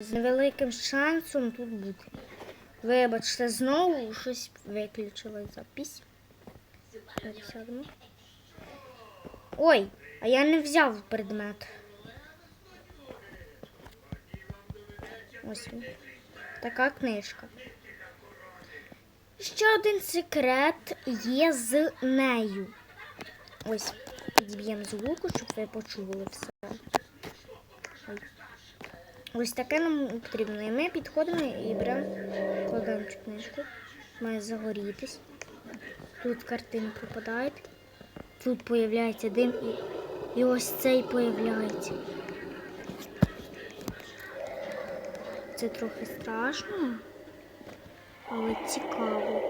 з невеликим шансом тут бути. Вибачте, знову щось виключила запись. Ой, а я не взяв предмет. Ось він. Така книжка. Ще один секрет є з нею. Ось, підіб'ємо звуку, щоб ви почули все. Ой. Ось таке нам потрібно. І ми підходимо і беремо, кладемо цю книжку. Має загорітись. Тут картини пропадають. Тут появляється дим і, і ось цей появляється. Це трохи страшно, але цікаво.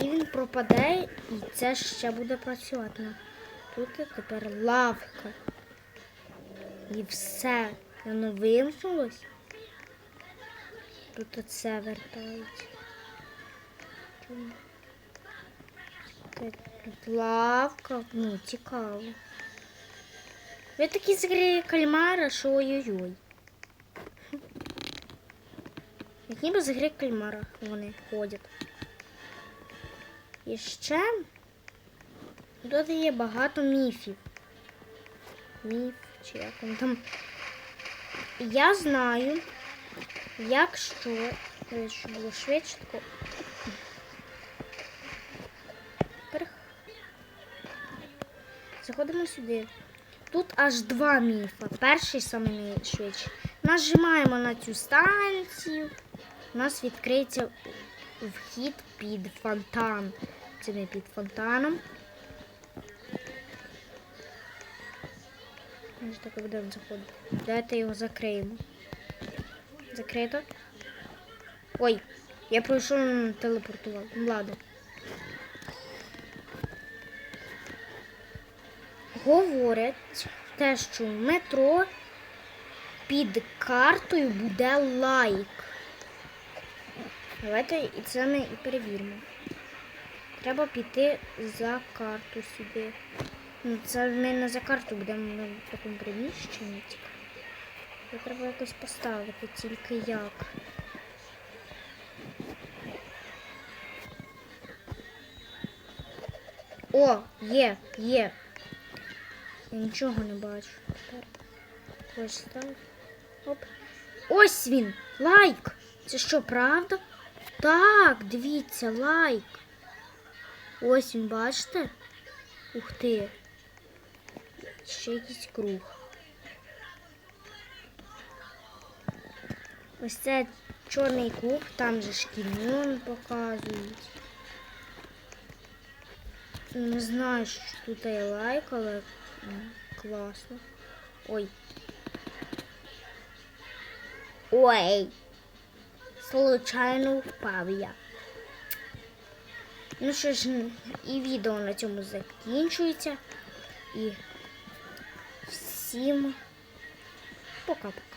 І він пропаде, і це ще буде працювати. Тут тепер лавка. І все. Воно вимкнулось. Тут оце вертається. Лавка. Ну, цікаво. Ви такі з кальмара, що ой-ой-ой. Як ніби з гри кальмара вони ходять. І ще тут є багато міфів. Міф, чи як він там. Я знаю, якщо Ой, щоб було швидше, тако. Заходимо сюди. Тут аж два міфа. Перший саме найшвидший. Нажимаємо на цю станцію. У нас відкриється вхід під фонтан. Це не під фонтаном. Ось так будемо заходити. Давайте його закриємо. Закрито. Ой, я пройшов телепортував. Ну, Ладно. Говорять те, що в метро під картою буде лайк. Давайте і це ми і перевіримо. Треба піти за карту сюди. Ну, це ми не за карту будемо в такому приміщенні. Це треба якось поставити, тільки як. О, є, є. Я нічого не бачу. Ось так. Оп. Ось він! Лайк! Це що, правда? Так, дивіться, лайк. Ось він, бачите? Ух ти. Ще якийсь круг. Ось це чорний куб, там же шкільон показують. Не знаю, що тут є лайк, але класно. Ой. Ой. Случайно впав я. Ну що ж, і відео на цьому закінчується. І всім пока-пока.